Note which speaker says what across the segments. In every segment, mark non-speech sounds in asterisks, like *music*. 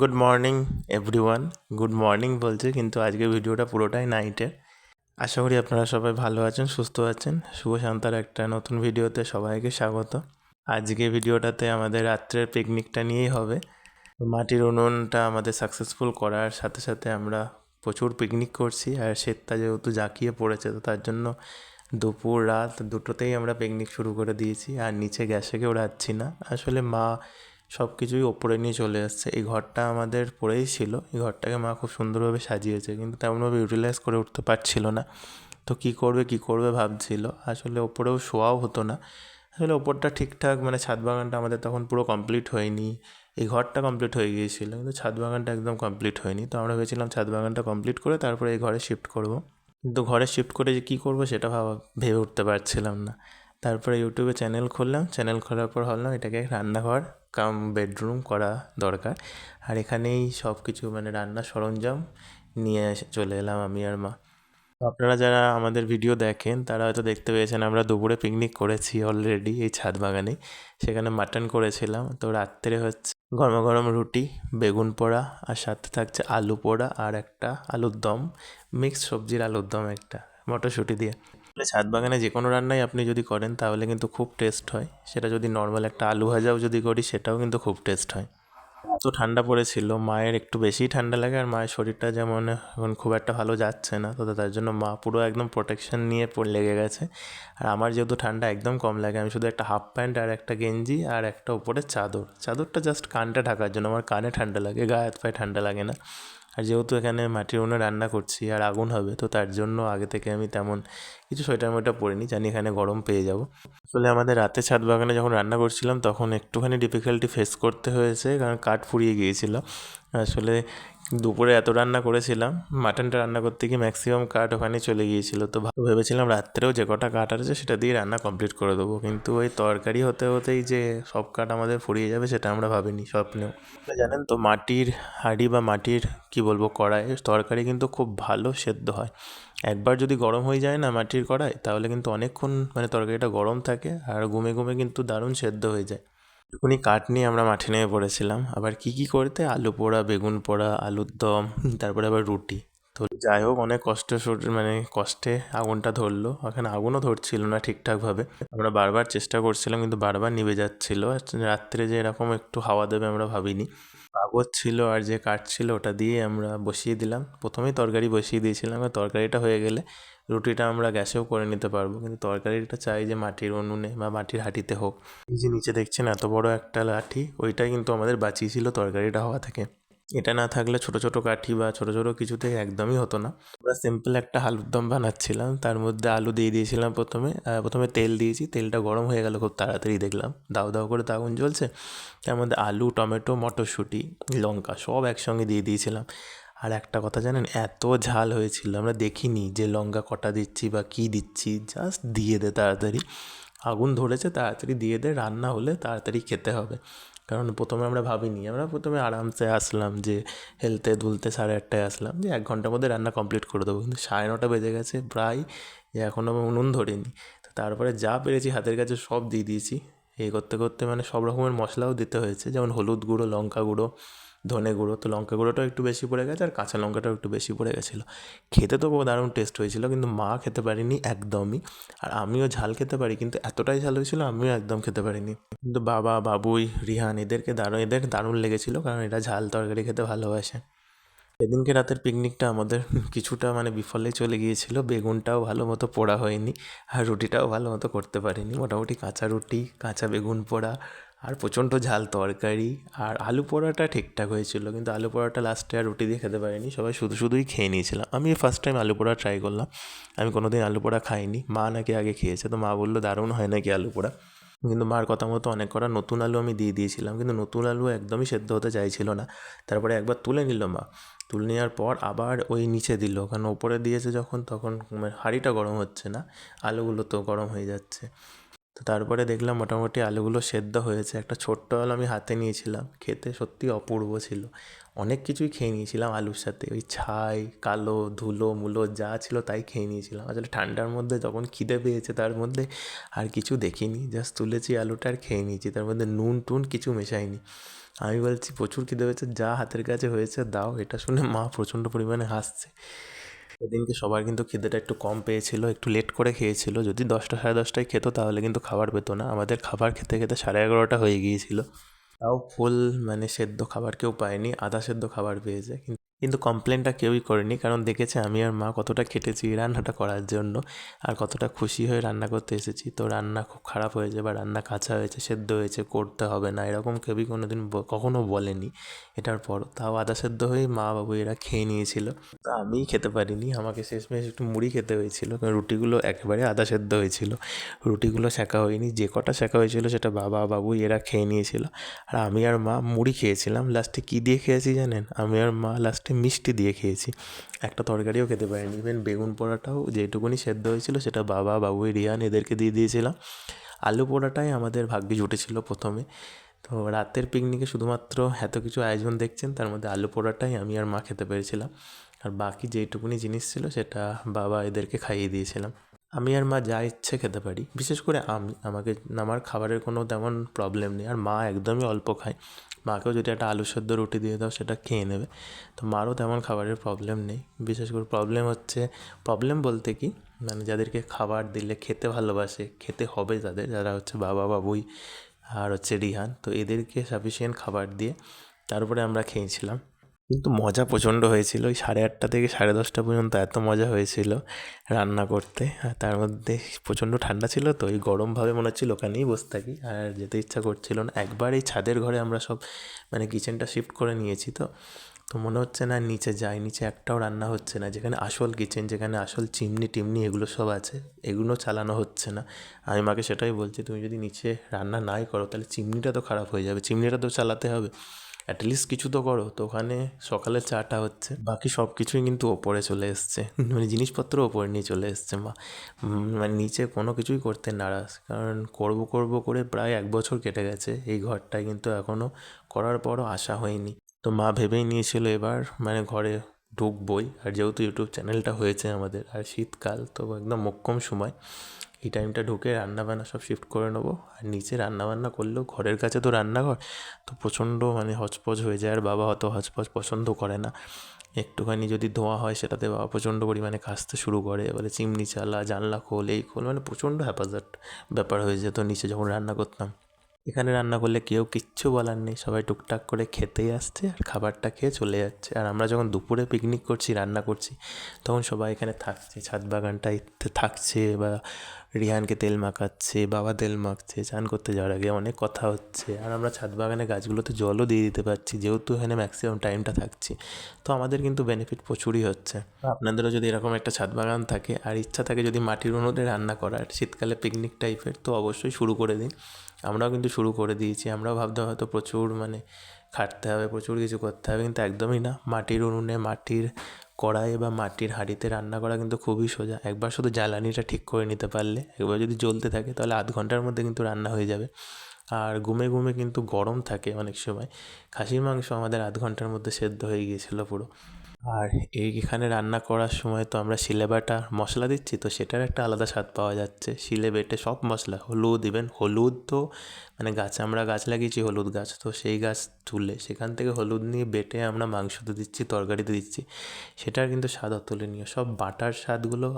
Speaker 1: Good morning everyone good morning বলছে, কিন্তু আজকে ভিডিওটা পুরোটাই নাইটের আশা করি আপনারা সবাই ভালো আছেন, সুস্থ আছেন। শুভ শান্তার একটা নতুন ভিডিওতে সবাইকে স্বাগত। আজকে ভিডিওটাতে আমাদের রাত্রের পিকনিকটা নিয়েই হবে। মাটির উনুনটা আমাদের সাকসেসফুল করার সাথে সাথে আমরা প্রচুর পিকনিক করছি, আর শীতটা যেহেতু জাঁকিয়ে পড়েছে, তো তার জন্য দুপুর, রাত দুটোতেই আমরা পিকনিক শুরু করে দিয়েছি। আর নিচে গ্যাসে কেউ রাখছি না। আসলে মা সব কিছুই ওপরে নিয়ে চলে এসছে এই ঘরটা আমাদের পড়েই ছিল। এই ঘরটাকে মা খুব সুন্দরভাবে সাজিয়েছে, কিন্তু তেমনভাবে ইউটিলাইজ করে উঠতে পারছিল না। তো কী করবে কী করবে ভাবছিল। আসলে ওপরেও শোয়াও হতো না। আসলে ওপরটা ঠিকঠাক মানে ছাদ বাগানটা আমাদের তখন পুরো কমপ্লিট হয়নি। এই ঘরটা কমপ্লিট হয়ে গিয়েছিল, কিন্তু ছাদ বাগানটা একদম কমপ্লিট হয়নি। তো আমরা ভেবেছিলাম ছাদ বাগানটা কমপ্লিট করে তারপরে এই ঘরে শিফট করব। কিন্তু ঘরে শিফট করে যে কী করব সেটা ভাবা, ভেবে উঠতে পারছিলাম না। তারপরে ইউটিউবে চ্যানেল খুললাম। চ্যানেল খোলার পর ভাবলাম এটাকে রান্নাঘর কাম বেডরুম করা দরকার। আর এখানেই সব কিছু মানে রান্নার সরঞ্জাম নিয়ে চলে এলাম আমি আর মা। আপনারা যারা আমাদের ভিডিও দেখেন, তারা হয়তো দেখতে পেয়েছেন আমরা দুপুরে পিকনিক করেছি অলরেডি এই ছাদ বাগানে। সেখানে মাটন করেছিলাম। তো রাত্রে হচ্ছে গরম গরম রুটি, বেগুন পোড়া, আর সাথে থাকছে আলু পোড়া আর একটা আলুর দম মিক্সড সবজির আলুর দম একটা, মটরশুঁটি দিয়ে। ছাদ বাগানে যে কোনো রান্নাই আপনি যদি করেন, তাহলে কিন্তু খুব টেস্ট হয়। সেটা যদি নর্মাল একটা আলু ভাজাও যদি করি, সেটাও কিন্তু খুব টেস্ট হয়। তো ঠান্ডা পড়েছিল, মায়ের একটু বেশিই ঠান্ডা লাগে, আর মায়ের শরীরটা যেমন এখন খুব একটা ভালো যাচ্ছে না, তো তার জন্য মা পুরো একদম প্রোটেকশন নিয়ে লেগে গেছে। আর আমার যেহেতু ঠান্ডা একদম কম লাগে, আমি শুধু একটা হাফ প্যান্ট আর একটা গেঞ্জি আর একটা উপরে চাদর। চাদরটা জাস্ট কানটা ঢাকার জন্য, আমার কানে ঠান্ডা লাগে, গায়ে হাত পায়ে ঠান্ডা লাগে না। আর যেহেতু এখানে মাটির উনুনে রান্না করছি আর আগুন হবে, তো তার জন্য আগে থেকে আমি তেমন কিছু সোয়েটার মোয়েটার পরিনি, জানি এখানে গরম পেয়ে যাব। আসলে আমাদের রাতে ছাদ বাগানে যখন রান্না করছিলাম, তখন একটুখানি ডিফিকাল্টি ফেস করতে হয়েছে, কারণ কাঠ ফুরিয়ে গিয়েছিল। আসলে দুপুরে এত রান্না করেছিলাম, মাটনটা রান্না করতে গিয়ে ম্যাক্সিমাম কাঠ ওখানে চলে গিয়েছিল। তো ভেবেছিলাম রাত্রেও যে কটা কাঠ আছে সেটা দিয়ে রান্না কমপ্লিট করে দেবো। কিন্তু ওই তরকারি হতে হতেই যে সব কাঠ আমাদের ফুরিয়ে যাবে সেটা আমরা ভাবিনি, স্বপ্নেও। জানেন তো মাটির হাঁড়ি বা মাটির, কি বলব, কড়াই, তরকারি কিন্তু খুব ভালো সেদ্ধ হয়। একবার যদি গরম হয়ে যায় না মাটির কড়াই, তাহলে কিন্তু অনেকক্ষণ মানে তরকারিটা গরম থাকে আর গুমে ঘুমে কিন্তু দারুণ সেদ্ধ হয়ে যায়। একটুখানি কাঠ নিয়ে আমরা মাঠে নেমে পড়েছিলাম। আবার কি কি করতে? আলু পোড়া, বেগুন পোড়া, আলুর দম, তারপরে আবার রুটি। তো যাই হোক, অনেক কষ্ট মানে কষ্টে আগুনটা ধরলো। ওখানে আগুনও ধরছিল না ঠিকঠাকভাবে। আমরা বারবার চেষ্টা করছিলাম, কিন্তু বারবার নিভে যাচ্ছিল। রাত্রে যে এরকম একটু হাওয়া দেবে আমরা ভাবিনি। কাগজ ছিল আর যে কাঠ ছিল ওটা দিয়ে আমরা বসিয়ে দিলাম। প্রথমেই তরকারি বসিয়ে দিয়েছিলাম, আর তরকারিটা হয়ে গেলে রুটিটা আমরা গ্যাসেও করে নিতে পারব। কিন্তু তরকারিটা চাই যে মাটির উনুনে বা মাটির হাঁটিতে হোক। এই যে নিচে দেখছেন এত বড় একটা লাঠি, ওইটাই কিন্তু আমাদের বাঁচিয়েছিল তরকারিটা হওয়া থেকে। এটা না থাকলে ছোটো ছোটো কাঠি বা ছোটো ছোটো কিছুতে একদমই হতো না। আমরা সিম্পল একটা আলুর দম বানাচ্ছিলাম, তার মধ্যে আলু দিয়ে দিয়েছিলাম প্রথমে। প্রথমে তেল দিয়েছি, তেলটা গরম হয়ে গেল খুব তাড়াতাড়ি দেখলাম। দাও দাও করে আগুন জ্বলছে। তার মধ্যে আলু, টমেটো, মটরশুঁটি, লঙ্কা সব একসঙ্গে দিয়ে দিয়েছিলাম। আর একটা কথা জানেন, এত ঝাল হয়েছিল, আমরা দেখিনি যে লঙ্কা কটা দিচ্ছি বা কী দিচ্ছি জাস্ট দিয়ে দে তাড়াতাড়ি। আগুন ধরেছে, তাড়াতাড়ি দিয়ে দে, রান্না হলে তাড়াতাড়ি খেতে হবে। কারণ প্রথমে আমরা ভাবিনি, আমরা প্রথমে আরামসে আসলাম যে হেলতে দুলতে সাড়ে আটটায় আসলাম, যে এক ঘণ্টার মধ্যে রান্না কমপ্লিট করে দেবো। কিন্তু সাড়ে নটা বেজে গেছে প্রায়, যে এখনও উনুন ধরিনি। তো তারপরে যা পেরেছি হাতের কাছে সব দিয়ে দিয়েছি। এই করতে করতে মানে সব রকমের মশলাও দিতে হয়েছে, যেমন হলুদ গুঁড়ো, লঙ্কা গুঁড়ো ধনে গুঁড়ো, তো লঙ্কা গুঁড়োটাও একটু বেশি পড়ে গেছে আর কাঁচা লঙ্কাটাও একটু বেশি পড়ে গেছিল। খেতে তো দারুণ টেস্ট হয়েছিল, কিন্তু মা খেতে পারিনি একদমই। আর আমিও ঝাল খেতে পারি, কিন্তু এতটাই ঝাল হয়েছিল আমিও একদম খেতে পারিনি। কিন্তু বাবা, বাবুই, রিহান এদেরকে দারুণ, এদের দারুণ লেগেছিলো, কারণ এরা ঝাল তরকারি খেতে ভালোবাসে। সেদিনকে রাতের পিকনিকটা আমাদের কিছুটা মানে বিফলে চলে গিয়েছিল, বেগুনটাও ভালো মতো পোড়া হয়নি, আর রুটিটাও ভালো মতো করতে পারিনি। মোটামুটি কাঁচা রুটি, কাঁচা বেগুন পোড়া আর প্রচণ্ড ঝাল তরকারি আর আলু পোড়াটা ঠিকঠাক হয়েছিল, কিন্তু আলু পোড়াটা লাস্টে আর রুটি দিয়ে খেতে পারিনি। সবাই শুধু শুধুই খেয়ে নিয়েছিলাম আমি ফার্স্ট টাইম আলু পোড়া ট্রাই করলাম। আমি কোনো দিন আলু পোড়া খাইনি। মা নাকি আগে খেয়েছে, তো মা বলল, দারুণ হয় নাকি আলু পোড়া কিন্তু মার কথা মতো অনেক কটা নতুন আলু আমি দিয়ে দিয়েছিলাম, কিন্তু নতুন আলু একদমই সেদ্ধ হতে চাইছিল না। তারপরে একবার তুলে নিল মা। তুলে নেওয়ার পর আবার ওই নিচে দিল, কারণ ওপরে দিয়েছে যখন, তখন হাঁড়িটা গরম হচ্ছে না, আলুগুলো তো গরম হয়ে যাচ্ছে। তো তারপরে দেখলাম মোটামুটি আলুগুলো সেদ্ধ হয়েছে। একটা ছোট্ট আলু আমি হাতে নিয়েছিলাম। খেতে সত্যি অপূর্ব ছিল। অনেক কিছুই খেয়ে নিয়েছিলাম আলুর সাথে। ওই ছাই, কালো, ধুলো, মুলো যা ছিল তাই খেয়ে নিয়েছিলাম। আসলে ঠান্ডার মধ্যে যখন খিদে পেয়েছে তার মধ্যে আর কিছু দেখিনি। জাস্ট তুলেছি আলুটা আর খেয়ে নিয়েছি। তার মধ্যে নুন টুন কিছু মেশাইনি। আমি বলছি, প্রচুর খিদে পেয়েছে, যা হাতের কাছে হয়েছে, দাও। এটা শুনে মা প্রচণ্ড পরিমাণে হাসছে। সেদিনকে সবার কিন্তু খিদেটা একটু কম পেয়েছিল, একটু লেট করে খেয়েছিল। যদি দশটা, সাড়ে দশটায় খেত তাহলে কিন্তু খাবার পেতো না। আমাদের খাবার খেতে খেতে সাড়ে এগারোটা হয়ে গিয়েছিল। তাও ফুল মানে সেদ্ধ খাবার কেউ পায়নি, আধা সেদ্ধ খাবার পেয়েছে। কিন্তু কিন্তু কমপ্লেনটা কেউই করেনি। কারণ দেখেছে আমি আর মা কতটা খেটেছি রান্নাটা করার জন্য আর কতটা খুশি হয়ে রান্না করতে এসেছি। তো রান্না খুব খারাপ হয়েছে বা রান্না কাঁচা হয়েছে, সেদ্ধ হয়েছে, করতে হবে না। এরকম কেউই কোনো দিন কখনও বলেনি। এটার পর তাও আদা সেদ্ধ হয়ে মা বাবু এরা খেয়ে নিয়েছিল। তো আমিই খেতে পারিনি। আমাকে শেষমেশ একটু মুড়ি খেতে হয়েছিল। কারণ রুটিগুলো একেবারে আদা সেদ্ধ হয়েছিল। রুটিগুলো শেখা হয়নি। যে কটা শেখা হয়েছিল সেটা বাবা বাবু এরা খেয়ে নিয়েছিল। আর আমি আর মা মুড়ি খেয়েছিলাম। লাস্টে কী দিয়ে খেয়েছি জানেন? আমি আর মা লাস্টে মিষ্টি দিয়ে খেয়েছি। একটা তরকারিও খেতে পারিনি। ইভেন বেগুন পোড়াটাও যেটুকুনি সেদ্ধ হয়েছিল সেটা বাবা, বাবু, রিয়ান এদেরকে দিয়ে দিয়েছিলাম। আলু পোড়াটাই আমাদের ভাগ্যে জুটেছিল প্রথমে। তো রাতের পিকনিকে শুধুমাত্র এত কিছু আয়োজন দেখছেন, তার মধ্যে আলু পোড়াটাই আমি আর মা খেতে পেরেছিলাম। আর বাকি যেইটুকুনি জিনিস ছিল সেটা বাবা এদেরকে খাইয়ে দিয়েছিলাম। আমি আর মা যা ইচ্ছে খেতে পারি। বিশেষ করে আমি, আমাকে আমার খাবারের কোনো তেমন প্রবলেম নেই। আর মা একদমই অল্প খায়। মাকেও যদি একটা আলু সেদ্ধ রুটি দিয়ে দাও, সেটা খেয়ে নেবে। তো মারও তেমন খাবারের প্রবলেম নেই। বিশেষ করে প্রবলেম হচ্ছে প্রবলেম বলতে কি? মানে যাদেরকে খাবার দিলে খেতে ভালোবাসে, খেতে হবে যাদের যারা হচ্ছে বাবা, বাবুই আর হচ্ছে রিহান। তো এদেরকে সাফিসিয়েন্ট খাবার দিয়ে তারপরে আমরা খেয়েছিলাম। কিন্তু মজা প্রচণ্ড হয়েছিল। ওই সাড়ে আটটা থেকে সাড়ে দশটা পর্যন্ত এত মজা হয়েছিল রান্না করতে। আর তার মধ্যে প্রচণ্ড ঠান্ডা ছিল তো ওই গরমভাবে মনে হচ্ছিল ওখানেই বসে থাকি। আর যেতে ইচ্ছা করছিল না। একবার এই ছাদের ঘরে আমরা সব মানে কিচেনটা শিফট করে নিয়েছি তো। তো মনে হচ্ছে না নিচে যাই, নিচে একটাও রান্না হচ্ছে না। যেখানে আসল কিচেন যেখানে আসল চিমনি টিমনি এগুলো সব আছে, এগুলো চালানো হচ্ছে না। আমি মাকে সেটাই বলছি, তুমি যদি নিচে রান্না নাই করো, তাহলে চিমনিটা তো খারাপ হয়ে যাবে। চিমনিটা তো চালাতে হবে। অ্যাটলিস্ট কিছু তো করো। তো ওখানে সকালে চাটা হচ্ছে। বাকি সব কিছুই কিন্তু ওপরে চলে এসছে। *laughs* মানে জিনিসপত্র ওপরে নিয়ে চলে এসছে মা। মানে নিচে কোনো কিছুই করতে নারাজ। কারণ করব করব করে প্রায় এক বছর কেটে গেছে। এই ঘরটায় কিন্তু এখনও করার পরও আশা হয়নি। তো মা ভেবেই নিয়েছিল এবার মানে ঘরে ঢুকবই। আর যেহেতু ইউটিউব চ্যানেলটা হয়েছে আমাদের, আর শীতকাল তো একদম মোক্ষম সময়। এই টাইমটা ঢুকে রান্নাবান্না সব শিফট করে নেব। আর নিচে রান্নাবান্না করলেও ঘরের কাছে তো রান্নাঘর, তো প্রচণ্ড মানে হচপচ হয়ে যায়। আর বাবা অত হচপচ পছন্দ করে না। একটুখানি যদি ধোঁয়া হয়, সেটাতে বাবা প্রচণ্ড পরিমাণে কাচতে শুরু করে। বলে চিমনি চালা, জানলা খোল, এই খোল মানে প্রচণ্ড হ্যাপাজার্ট ব্যাপার হয়ে যেত নিচে যখন রান্না করতাম। এখানে রান্না করলে কেউ কিচ্ছু বলার নেই। সবাই টুকটাক করে খেতেই আসছে আর খাবারটা খেয়ে চলে যাচ্ছে। আর আমরা যখন দুপুরে পিকনিক করছি, রান্না করছি, তখন সবাই এখানে থাকছে। ছাদ বাগানটায় থাকছে বা রিহানকে তেল মাখাচ্ছে বাবা তেল মাখছে চান করতে যাওয়ার আগে অনেক কথা হচ্ছে। আর আমরা ছাদ বাগানে গাছগুলোতে জলও দিয়ে দিতে পারছি যেহেতু এখানে ম্যাক্সিমাম টাইমটা থাকছি। তো আমাদের কিন্তু বেনিফিট প্রচুরই হচ্ছে। আপনাদেরও যদি এরকম একটা ছাদ বাগান থাকে আর ইচ্ছা থাকে যদি মাটির উনুনে রান্না করার শীতকালে পিকনিক টাইপের তো অবশ্যই শুরু করে দিন। আমরাও কিন্তু শুরু করে দিয়েছি আমরাও ভাবতে হয়তো প্রচুর মানে খাটতে হবে প্রচুর কিছু করতে হবে কিন্তু একদমই না। মাটির উনুনে মাটির কড়াই বা মাটির হাঁড়িতে রান্না করা কিন্তু খুবই সোজা। একবার শুধু জ্বালানিটা ঠিক করে নিতে পারলে, একবার যদি জ্বলতে থাকে তাহলে আধ ঘণ্টার মধ্যে কিন্তু রান্না হয়ে যাবে। আর ঘুমে ঘুমে কিন্তু গরম থাকে অনেক সময়। খাসির মাংস আমাদের আধ ঘণ্টার মধ্যে সেদ্ধ হয়ে গিয়েছিল পুরো। আর এই এখানে রান্না করার সময় তো আমরা শিলে বাটা মশলা দিচ্ছি, তো সেটার একটা আলাদা স্বাদ পাওয়া যাচ্ছে। শিলে বেটে সব মশলা, হলুদ ইভেন হলুদ তো মানে গাছ, আমরা গাছ লাগিয়েছি হলুদ গাছ, তো সেই গাছ তুলে সেখান থেকে হলুদ নিয়ে বেটে আমরা মাংসতে দিচ্ছি, তরকারিতে দিচ্ছি। সেটার কিন্তু স্বাদ অতুলনীয়, সব বাটার স্বাদগুলো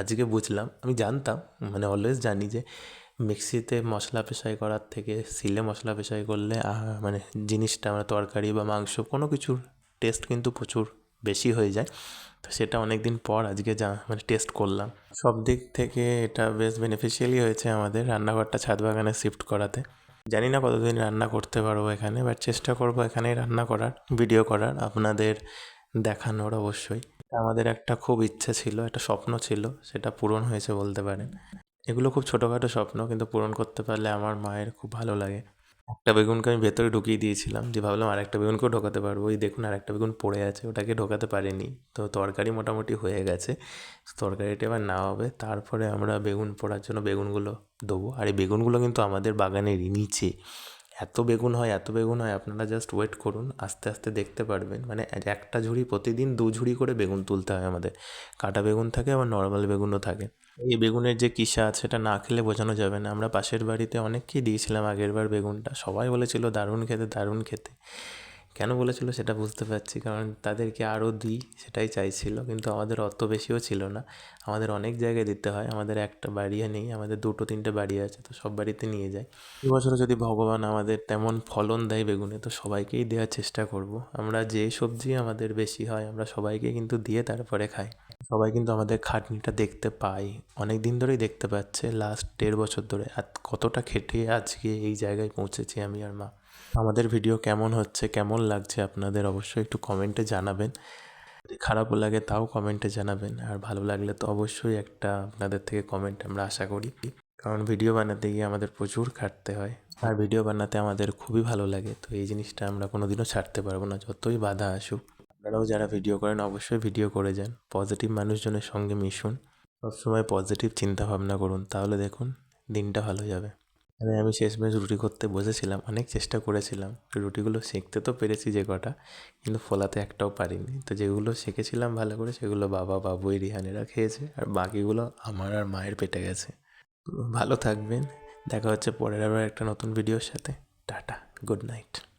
Speaker 1: আজকে বুঝলাম। আমি জানতাম মানে অলওয়েজ জানি যে মিক্সিতে মশলা পেশাই করার থেকে শিলে মশলা পেশাই করলে মানে জিনিসটা মানে তরকারি বা মাংস কোনো কিছুর টেস্ট কিন্তু প্রচুর বেশি হয়ে যায়। তো সেটা অনেক দিন পর আজকে যা মানে টেস্ট করলাম। সব দিক থেকে এটা বেশ বেনিফিশিয়ালি হয়েছে আমাদের রান্নাঘরটা ছাদ বাগানে শিফট করাতে। জানি না কতদিন রান্না করতে পারব এখানে বাট চেষ্টা করব এখানেই রান্না করার ভিডিও করার, আপনাদের দেখানোর অবশ্যই। আমাদের একটা খুব ইচ্ছে ছিল, একটা স্বপ্ন ছিল, সেটা পূরণ হয়েছে বলতে পারেন। এগুলো খুব ছোটোখাটো স্বপ্ন, কিন্তু পূরণ করতে পারলে আমার মায়ের খুব ভালো লাগে। একটা বেগুনকে আমি ভেতরে ঢুকিয়ে দিয়েছিলাম, যে ভাবলাম আর একটা বেগুনকেও ঢোকাতে পারব। ওই দেখুন আর একটা বেগুন পড়ে আছে, ওটাকে ঢোকাতে পারিনি। তো তরকারি মোটামুটি হয়ে গেছে। তরকারিটা এবার না হবে। তারপরে আমরা বেগুন পোড়ার জন্য বেগুনগুলো দেবো। আর এই বেগুনগুলো কিন্তু আমাদের বাগানেরই নিচে। এত বেগুন হয়, এত বেগুন হয়, আপনারা জাস্ট ওয়েট করুন, আস্তে আস্তে দেখতে পারবেন। মানে একটা ঝুড়ি প্রতিদিন দু ঝুড়ি করে বেগুন তুলতে হয় আমাদের। কাটা বেগুন থাকে, আবার নর্মাল বেগুনও থাকে। এই বেগুনের যে কিসা আছে সেটা না খেলে বোঝানো যাবে না। আমরা পাশের বাড়িতে অনেককেই দিয়েছিলাম আগের বার বেগুনটা। সবাই বলেছিল, দারুণ খেতে দারুণ খেতে। কেন বলেছিল সেটা বুঝতে পারছি, কারণ তাদেরকে আরও দিই সেটাই চাইছিল। কিন্তু আমাদের অত বেশিও ছিল না। আমাদের অনেক জায়গায় দিতে হয়। আমাদের একটা বাড়িও নেই, আমাদের দুটো, তিনটে বাড়ি আছে, তো সব বাড়িতে নিয়ে যাই। এবছরও যদি ভগবান আমাদের তেমন ফলন দেয় বেগুনে, তো সবাইকেই দেওয়ার চেষ্টা করব। আমরা যে সবজি আমাদের বেশি হয়, আমরা সবাইকে কিন্তু দিয়ে তারপরে খাই। সবাই কিন্তু আমাদের খাটনিটা দেখতে পায়। অনেক দিন ধরেই দেখতে পাচ্ছে লাস্ট দেড় বছর ধরে। আর কতটা খেটে আজকে এই জায়গায় পৌঁছেছি আমি আর মা। আমাদের ভিডিও কেমন হচ্ছে, কেমন লাগছে আপনাদের অবশ্যই একটু কমেন্টে জানাবেন। খারাপও লাগে তাও কমেন্টে জানাবেন। আর ভালো লাগলে তো অবশ্যই একটা আপনাদের থেকে কমেন্ট আমরা আশা করি। কারণ ভিডিও বানাতে গিয়ে আমাদের প্রচুর খাটতে হয়। আর ভিডিও বানাতে আমাদের খুবই ভালো লাগে। তো এই জিনিসটা আমরা কোনোদিনও ছাড়তে পারব না, যতই বাধা আসুক। আপনারাও যারা ভিডিও করেন, অবশ্যই ভিডিও করে যান। পজিটিভ মানুষজনের সঙ্গে মিশুন। সবসময় পজিটিভ চিন্তা ভাবনা করুন। তাহলে দেখুন, দিনটা ভালো যাবে। মানে আমি শেষমেশ রুটি করতে বসেছিলাম, অনেক চেষ্টা করেছিলাম। রুটিগুলো সেঁকতে তো পেরেছি যে কটা, কিন্তু ফোলাতে একটাও পারিনি। তো যেগুলো শিখেছিলাম ভালো করে, সেগুলো বাবা, বাবু এই রিহানেরা খেয়েছে, আর বাকিগুলো আমার আর মায়ের পেটে গেছে। ভালো থাকবেন। দেখা হচ্ছে পরের আবার একটা নতুন ভিডিওর সাথে। Tata good night